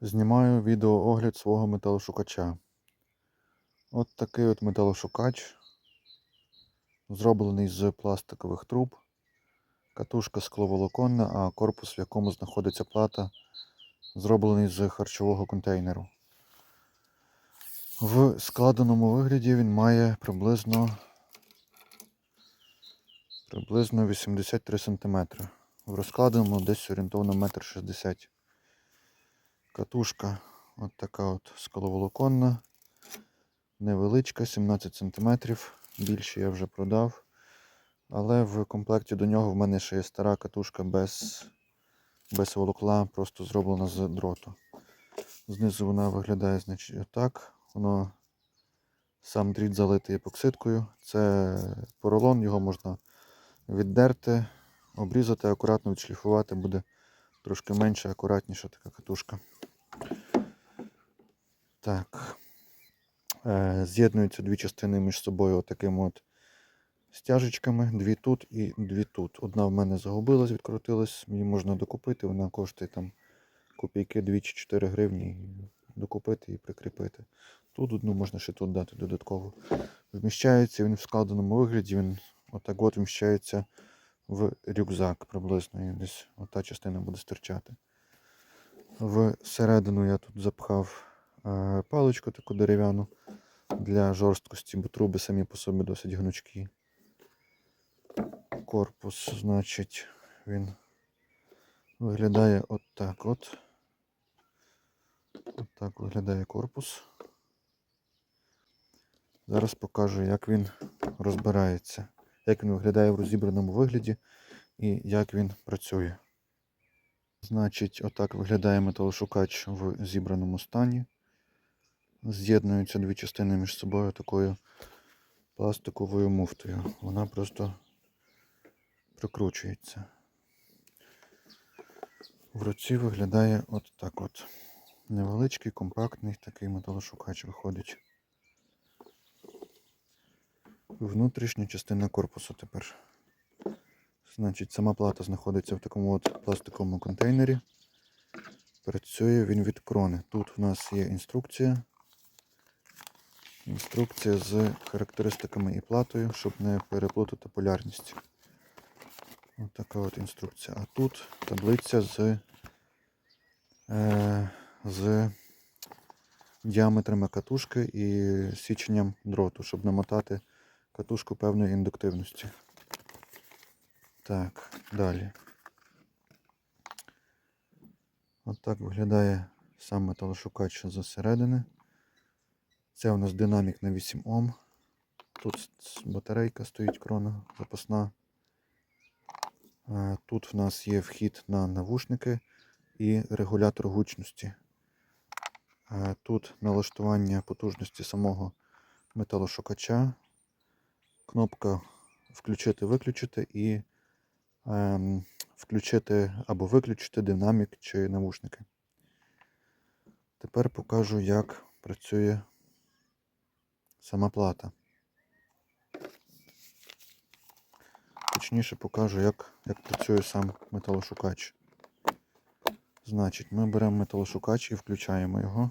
Знімаю відеоогляд свого металошукача. От такий от металошукач, зроблений з пластикових труб. Катушка скловолоконна, а корпус, в якому знаходиться плата, зроблений з харчового контейнеру. В складеному вигляді він має приблизно, приблизно 83 см. В розкладеному десь орієнтовно 1,60 м. Катушка от така от скаловолоконна, невеличка, 17 см. Більше я вже продав. Але в комплекті до нього в мене ще є стара катушка без, без волокла, просто зроблена з дроту. Знизу вона виглядає значить, отак. Воно сам дріт залитий епоксидкою. Це поролон, його можна віддерти, обрізати, акуратно відшліфувати, буде трошки менше, акуратніша така катушка. Так. Е, З'єднуються дві частини між собою отакими от стяжечками. Дві тут і дві тут. Одна в мене загубилась, відкрутилась, її можна докупити, вона коштує там копійки 2 чи 4 гривні. Докупити і прикріпити. Тут одну можна ще тут дати додатково. Вміщається він в складеному вигляді, він отак от вміщається в рюкзак приблизно. І десь ота частина буде стирчати. Всередину я тут запхав паличку таку дерев'яну для жорсткості, бо труби самі по собі досить гнучкі. Корпус, значить, він виглядає от так от. От так виглядає корпус. Зараз покажу, як він розбирається, як він виглядає в розібраному вигляді і як він працює. Значить, отак виглядає металошукач в зібраному стані. З'єднуються дві частини між собою такою пластиковою муфтою. Вона просто прикручується. В руці виглядає от так от. Невеличкий, компактний такий металошукач виходить. Внутрішня частина корпусу тепер. Значить, сама плата знаходиться в такому от пластиковому контейнері. Працює він від крони. Тут в нас є інструкція. Інструкція з характеристиками і платою, щоб не переплутати полярність. Ось така от інструкція. А тут таблиця з, е, з діаметрами катушки і січенням дроту, щоб намотати катушку певної індуктивності. Так, далі. От виглядає сам металошукач зсередини. Це у нас динамік на 8 Ом. Тут батарейка стоїть крона запасна. Е, Тут в нас є вхід на навушники і регулятор гучності. Е, Тут налаштування потужності самого металошукача. Кнопка включити-виключити і ем, включити або виключити динамік чи навушники. Тепер покажу, як працює сама плата. Точніше покажу, як, як працює сам металошукач. Значить, ми беремо металошукач і включаємо його.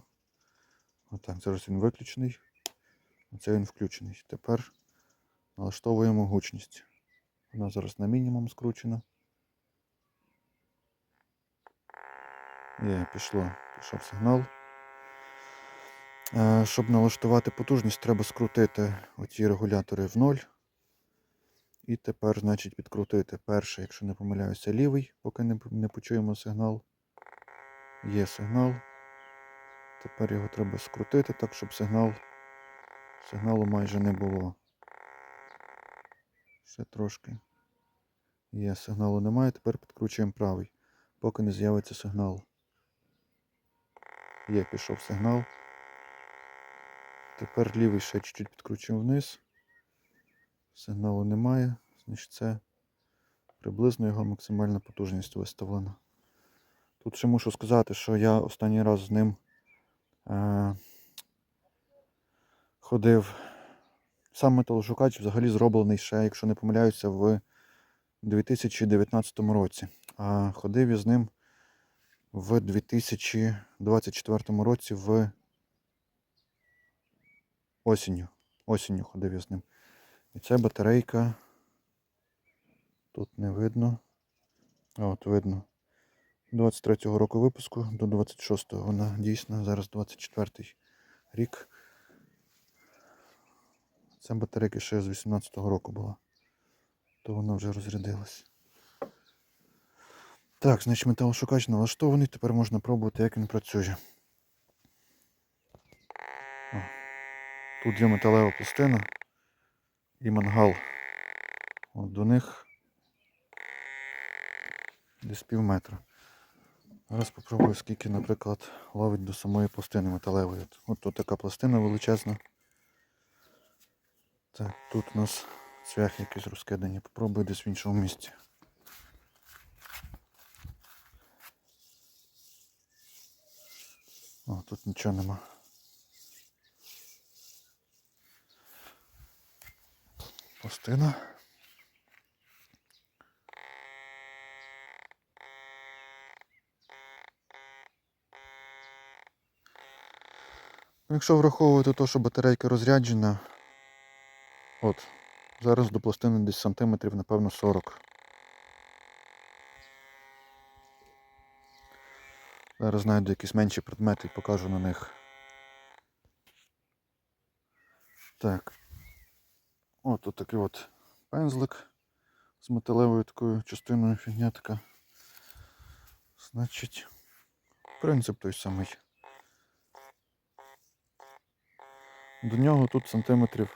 Отак, зараз він виключений. Оце він включений. Тепер налаштовуємо гучність. Вона зараз на мінімум скручена. Є, пішло, пішов сигнал. Е, Щоб налаштувати потужність, треба скрутити оці регулятори в ноль. І тепер, значить, підкрутити перший, якщо не помиляюся, лівий, поки не, не почуємо сигнал. Є сигнал. Тепер його треба скрутити так, щоб сигнал, сигналу майже не було. Ще трошки. Є, сигналу немає, тепер підкручуємо правий, поки не з'явиться сигнал. Є, пішов сигнал. Тепер лівий ще чуть-чуть підкручуємо вниз. Сигналу немає, значить це приблизно його максимальна потужність виставлена. Тут ще мушу сказати, що я останній раз з ним е, ходив. Сам металошукач взагалі зроблений ще, якщо не помиляюся, в 2019 році. А ходив я з ним в 2024 році в осінню. Осінню ходив я з ним. І ця батарейка. Тут не видно. А от видно. 23-го року випуску до 26-го. Вона дійсна. Зараз 24-й рік. Ця батарейка ще з 18-го року була. То вона вже розрядилась. Так, значить металошукач налаштований. Тепер можна пробувати, як він працює. Тут є металева пластина і мангал. От до них десь пів метра. Зараз попробую, скільки, наприклад, ловить до самої пластини металевої. От, тут така пластина величезна. Так, тут у нас цвяхи якісь розкидані. Попробую десь в іншому місці. О, тут нічого нема. Пластина. Якщо враховувати те, що батарейка розряджена, от, зараз до пластини десь сантиметрів, напевно, 40. Зараз знайду якісь менші предмети і покажу на них. Так. От такий от пензлик з металевою такою частиною фігня така. Значить, принцип той самий. До нього тут сантиметрів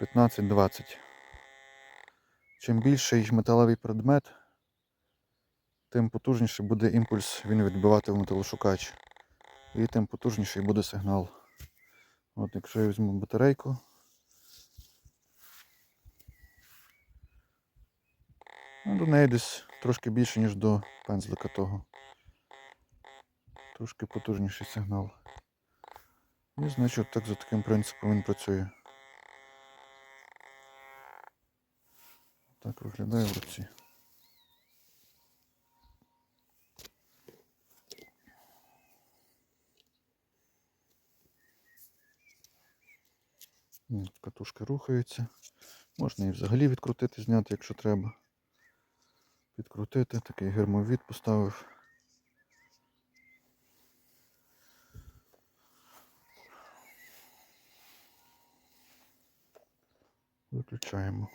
15-20. Чим більший металевий предмет, тим потужніший буде імпульс він відбивати в металошукач. І тим потужніший буде сигнал. От якщо я візьму батарейку. Ну, до неї десь трошки більше, ніж до пензлика того. Трошки потужніший сигнал. І значить так за таким принципом він працює. Так виглядає в руці. Катушка рухається. Можна і взагалі відкрутити, зняти, якщо треба. Підкрутити, такий гермовід поставив. Виключаємо.